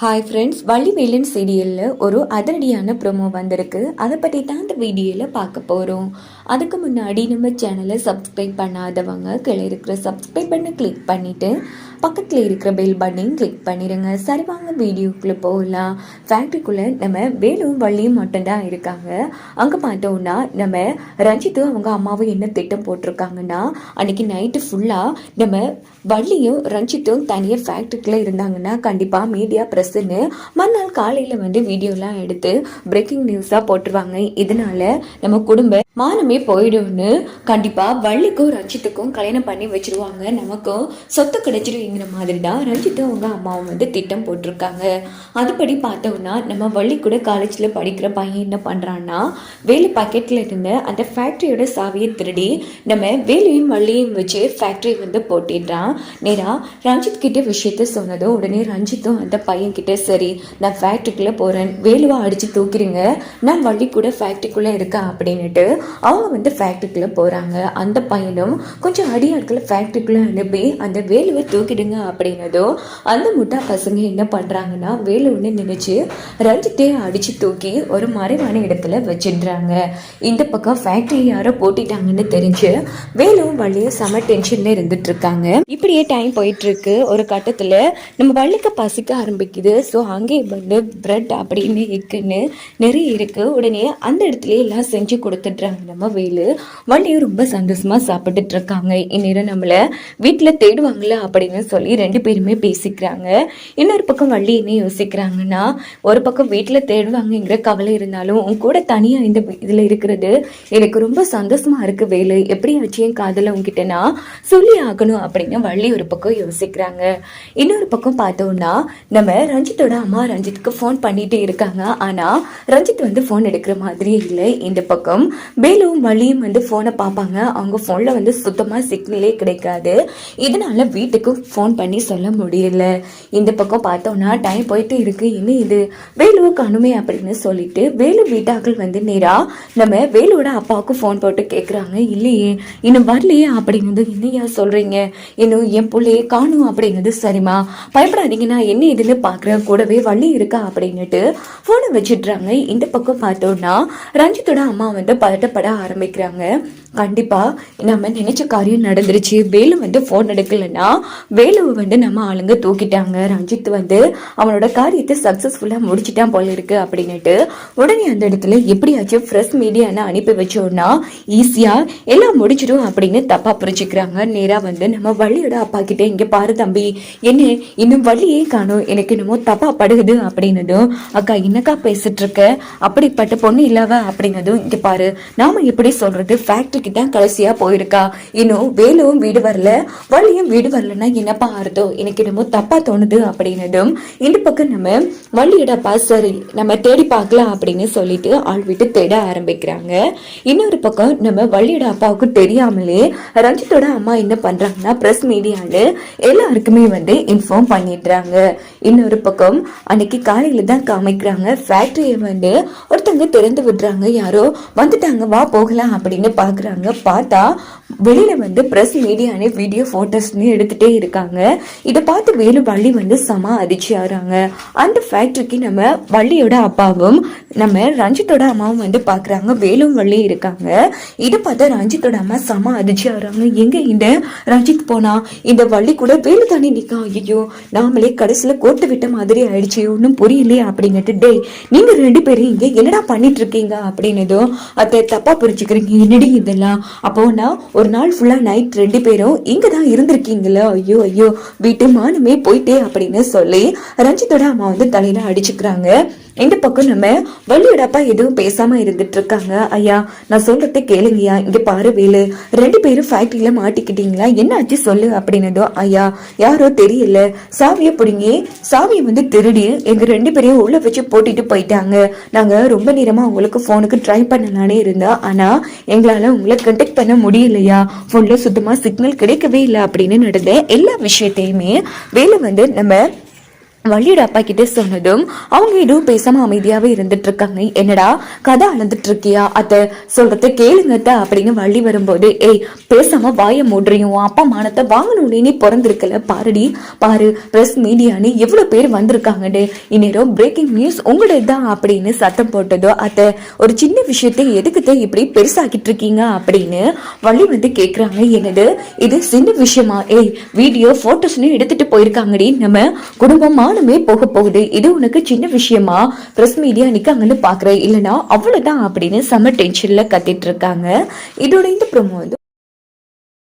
Hi friends Vallivelan சீரியலில் ஒரு அதிரடியான ப்ரோமோ வந்திருக்கு. அதை பற்றி தான் இந்த வீடியோவில் பார்க்க போகிறோம் அதுக்கு முன்னாடி நம்ம சேனலை சப்ஸ்கிரைப் பண்ணாதவங்க கீழே இருக்கிற சப்ஸ்கிரைப் பண்ண கிளிக் பண்ணிவிட்டு பக்கத்தில் இருக்கிற பெல் பட்டனையும் கிளிக் பண்ணிடுங்க சரி வாங்க வீடியோக்குள்ளே போகலாம். ஃபேக்ட்ரிக்குள்ளே நம்ம வேலும் வள்ளியும் மட்டும்தான் இருக்காங்க. அங்கே பார்த்தோம்னா நம்ம ரஞ்சித்தும் அவங்க அம்மாவும் என்ன திட்டம் போட்டிருக்காங்கன்னா அன்னைக்கு நைட்டு ஃபுல்லாக நம்ம வள்ளியும் ரஞ்சித்தும் தனியாக ஃபேக்ட்ரிக்குள்ளே இருந்தாங்கன்னா கண்டிப்பாக மீடியா ப்ரெஸ்ஸுன்னு மறுநாள் காலையில் வந்து வீடியோலாம் எடுத்து பிரேக்கிங் நியூஸாக போட்டுருவாங்க. இதனால நம்ம குடும்ப மானமே போயிடும்னு கண்டிப்பாக வள்ளிக்கும் ரஞ்சித்துக்கும் கல்யாணம் பண்ணி வச்சிருவாங்க. நமக்கும் சொத்து கிடைச்சிருங்கிற மாதிரி தான் ரஞ்சித்தும் அவங்க அம்மாவும் வந்து திட்டம் போட்டிருக்காங்க. அதுபடி பார்த்தோம்னா நம்ம வள்ளி கூட காலேஜில் படிக்கிற பையன் என்ன பண்ணுறான்னா வேலு பாக்கெட்டில் இருந்த அந்த ஃபேக்ட்ரியோட சாவியை திருடி நம்ம வேலையும் வள்ளியும் வச்சு ஃபேக்ட்ரி வந்து போட்டிடுறான். நேராக ரஞ்சித் கிட்ட விஷயத்த சொன்னதும் உடனே ரஞ்சித்தும் அந்த பையன் கிட்ட சரி நான் ஃபேக்ட்ரிக்குள்ளே போகிறேன் வேலுவாக அடித்து தூக்கிடுங்க. நான் வள்ளி கூட ஃபேக்ட்ரிக்குள்ளே இருக்கேன் அப்படின்னுட்டு அவங்க வந்து ஃபேக்ட்ரிக்குள்ளே போகிறாங்க அந்த பையனும் கொஞ்சம் அடியாட்களை ஃபேக்ட்ரிக்குள்ளே அனுப்பி அந்த வேலுவை தூக்கிடுங்க அப்படின்னதும் அந்த முட்டா பசங்க என்ன பண்ணுறாங்கன்னா வேலுன்னு நினச்சி ரஞ்சித்தே அடித்து தூக்கி ஒரு மறைவான இடத்துல வச்சிடுறாங்க. இந்த பக்கம் ஃபேக்ட்ரி யாரோ போட்டிட்டாங்கன்னு தெரிஞ்சு வேலும் வள்ளியும் செம டென்ஷனில் இருந்துட்டு இருக்காங்க இப்படியே டைம் போயிட்டு இருக்கு ஒரு கட்டத்தில் நம்ம வள்ளிக்கு பசிக்க ஆரம்பிக்குது. ஸோ அங்கே வந்து பிரெட் அப்படின்னு இருக்குன்னு நிறைய இருக்கு. உடனே அந்த இடத்துல எல்லாம் செஞ்சு கொடுத்துட்றாங்க. நம்ம வேலு வள்ளியும் ரொம்ப சந்தோஷமா சாப்பிட்டுட்டு இருக்காங்க இந்நேரம் நம்மள வீட்டில் தேடுவாங்களா அப்படின்னு சொல்லி ரெண்டு பேருமே பேசிக்கிறாங்க. இன்னொரு பக்கம் வள்ளி என்ன யோசிக்கிறாங்கன்னா ஒரு பக்கம் வீட்டில் தேடுவாங்கங்கிற கவலை இருந்தாலும் உன் கூட தனியாக இந்த இதில் இருக்கிறது எனக்கு ரொம்ப சந்தோஷமா இருக்கு வேலு எப்படியாச்சும் என் காதல உங்ககிட்டனா சொல்லி ஆகணும் அப்படின்னு வள்ளி ஒரு பக்கம் யோசிக்கிறாங்க. இன்னொரு பக்கம் பார்த்தோம்னா நம்ம ரஞ்சித்தோட அம்மா ரஞ்சித்துக்கு ஃபோன் பண்ணிட்டே இருக்காங்க. ஆனா ரஞ்சித் வந்து ஃபோன் எடுக்கிற மாதிரியே இல்லை. இந்த பக்கம் வேலும் வள்ளியும் வந்து ஃபோனை பார்ப்பாங்க. அவங்க ஃபோனில் வந்து சுத்தமாக சிக்னலே கிடைக்காது. இதனால் வீட்டுக்கு ஃபோன் பண்ணி சொல்ல முடியல. இந்த பக்கம் பார்த்தோன்னா டைம் போயிட்டு இருக்கு. என்ன இது வேலுவை காணுமே அப்படின்னு சொல்லிட்டு வேலு வீட்டாக்கள் வந்து நேரா நம்ம வேலுவோட அப்பாவுக்கு ஃபோன் போட்டு கேட்குறாங்க இல்லையே இன்னும் வரலையே அப்படிங்கிறது என்னையா சொல்கிறீங்க இன்னும் என் பிள்ளையே காணும் அப்படிங்கிறது சரிம்மா? பயப்படாதீங்க நான் என்ன இதுன்னு பார்க்குறேன். கூடவே வள்ளி இருக்கா அப்படின்னுட்டு ஃபோனை வச்சிடுறாங்க. இந்த பக்கம் பார்த்தோன்னா ரஞ்சித்தோட அம்மா வந்து கஷ்டப்பட ஆரம்பிக்கிறாங்க. கண்டிப்பா நம்ம நினைச்ச காரியம் நடந்துருச்சு. வேலு வந்து ஃபோன் எடுக்கலைன்னா வேலுவை வந்து நம்ம ஆளுங்க தூக்கிட்டாங்க. ரஞ்சித் வந்து அவனோட காரியத்தை சக்ஸஸ்ஃபுல்லாக முடிச்சிட்டான் போல இருக்கு அப்படின்னுட்டு உடனே அந்த இடத்துல எப்படியாச்சும் ஃப்ரெஷ் மீடியான்னு அனுப்பி வச்சோம்னா ஈஸியாக எல்லாம் முடிச்சிடும் அப்படின்னு தப்பாக புரிஞ்சுக்கிறாங்க. நேராக வந்து நம்ம வள்ளியோட அப்பா கிட்டே இங்கே பாரு தம்பி என்ன இன்னும் வள்ளியே காணும். எனக்கு என்னமோ தப்பா படுகுது அப்படின்னதும் அக்கா என்னக்கா பேசிட்டு இருக்க? அப்படிப்பட்ட பொண்ணு இல்லவ? அப்படின்னதும் இங்க பாரு நாம எப்படி சொல்றது ஃபேக்டரிக்கு தான் கடைசியா போயிருக்கா? இன்னும் வேலும் வீடு வரல. வள்ளியும் வீடு வரலன்னா என்னப்பா அர்த்தம்? எனக்கு என்னமோ தப்பா தோணுது அப்படின்னதும் இந்த பக்கம் நம்ம வள்ளியோட சரி நம்ம தேடி பார்க்கலாம் அப்படின்னு சொல்லிட்டு ஆள் விட்டு தேட ஆரம்பிக்கிறாங்க. இன்னொரு பக்கம் நம்ம வள்ளியோட அப்பாவுக்கு தெரியாமலே ரஞ்சித்தோட அம்மா என்ன பண்றாங்கன்னா பிரஸ் மீடியான்னு எல்லாருக்குமே வந்து இன்ஃபார்ம் பண்ணிடுறாங்க. இன்னொரு பக்கம் அன்னைக்கு காலையில தான் காமிக்கிறாங்க. ஃபேக்டரியை வந்து ஒருத்தங்க திறந்து விடுறாங்க. யாரோ வந்துட்டாங்க வா போகலாம் அப்படின்னு பார்க்குறாங்க பார்த்தா வெளியில் வந்து ப்ரெஸ் மீடியானே வீடியோ ஃபோட்டோஸ்னு எடுத்துகிட்டே இருக்காங்க. இதை பார்த்து வேலு வள்ளி வந்து சம அதிர்ச்சி ஆறாங்க அந்த ஃபேக்ட்ரிக்கு நம்ம வள்ளியோட அப்பாவும் நம்ம ரஞ்சித்தோட அம்மாவும் வந்து பார்க்குறாங்க வேலும் வள்ளி இருக்காங்க. இதை பார்த்தா ரஞ்சித்தோட அம்மா சம அதிர்ச்சி ஆகிறாங்க எங்கே இந்த ரஞ்சித் போனா? இந்த வள்ளி கூட வேலு தானே நிற்கா ஐயோ நாமளே கடைசியில் கோட்டு விட்ட மாதிரி ஆயிடுச்சு. ஒன்றும் புரியலையே அப்படின்னுட்டு டேய் நீங்க ரெண்டு பேரும் இங்கே என்னடா பண்ணிட்டு இருக்கீங்க அப்படின்னதும் அதை தப்பா புரிச்சுக்கிறீங்க என்னடி இதெல்லாம்? அப்போ நான் ஒரு நாள் ஃபுல்லா நைட் ரெண்டு பேரும் இங்க தான் இருந்திருக்கீங்களா? ஐயோ ஐயோ வீட்டு மானமே போயிட்டே அப்படின்னு சொல்லி ரஞ்சித்தோட அம்மா வந்து தலையில அடிச்சுக்கிறாங்க. இந்த பக்கம் நம்ம வள்ளியோடப்பா எதுவும் பேசாம இருந்துட்டு இருக்காங்க ஐயா நான் சொல்றத கேளுங்கய்யா. இங்க பாரு வேலு ரெண்டு பேரும் ஃபேக்டரியில மாட்டிக்கிட்டீங்களா? என்ன ஆச்சு சொல்லு அப்படின்னதோ ஐயா யாரோ தெரியல. சாவியை பிடிங்கி சாவியை வந்து திருடி எங்க ரெண்டு பேரையும் உள்ள வச்சு போட்டிட்டு போயிட்டாங்க. நாங்க ரொம்ப நேரமா உங்களுக்கு போனுக்கு ட்ரை பண்ணலானே இருந்தோம். ஆனா எங்களால உங்களை கண்டெக்ட் பண்ண முடியலையா? போன்ல சுத்தமா சிக்னல் கிடைக்கவே இல்லை அப்படின்னு நடந்த எல்லா விஷயத்தையுமே வேலு வந்து நம்ம வள்ளியோட அப்பா கிட்ட சொன்னதும் அவங்க எதுவும் பேசாம அமைதியாவே இருந்துட்டு இருக்காங்க என்னடா கதை அளந்துட்டு இருக்கியா அத்தை சொல்றத கேளுங்க அப்படின்னு வள்ளி வரும்போது ஏய் பேசாம வாய மூடுறியும். அப்பா மானத்தை வாங்கணும்னே நீ பிறந்திருக்கல. பாருடி பாரு பிரஸ் மீடியான்னு எவ்வளவு பேர் வந்திருக்காங்கன்னு இந்நேரம் பிரேக்கிங் நியூஸ் உங்களுடைய தான் அப்படின்னு சத்தம் போட்டதோ அத்தை ஒரு சின்ன விஷயத்தை எதுக்குத்த இப்படி பெருசாக்கிட்டு இருக்கீங்க அப்படின்னு வள்ளி வந்து கேக்குறாங்க. என்னது? இது சின்ன விஷயமா? ஏய் வீடியோ போட்டோஸ்னு எடுத்துட்டு போயிருக்காங்கடி. நம்ம குடும்பமா மானமே போக போகுது. இது உனக்கு சின்ன விஷயமா? பிரஸ் மீடியா நிக்காங்கன்னு பார்க்குறேன் இல்லைனா அவ்வளவுதான் அப்படின்னு செம டென்ஷன்ல கத்திட்டு இருக்காங்க. இதோட இந்த ப்ரொமோ வந்து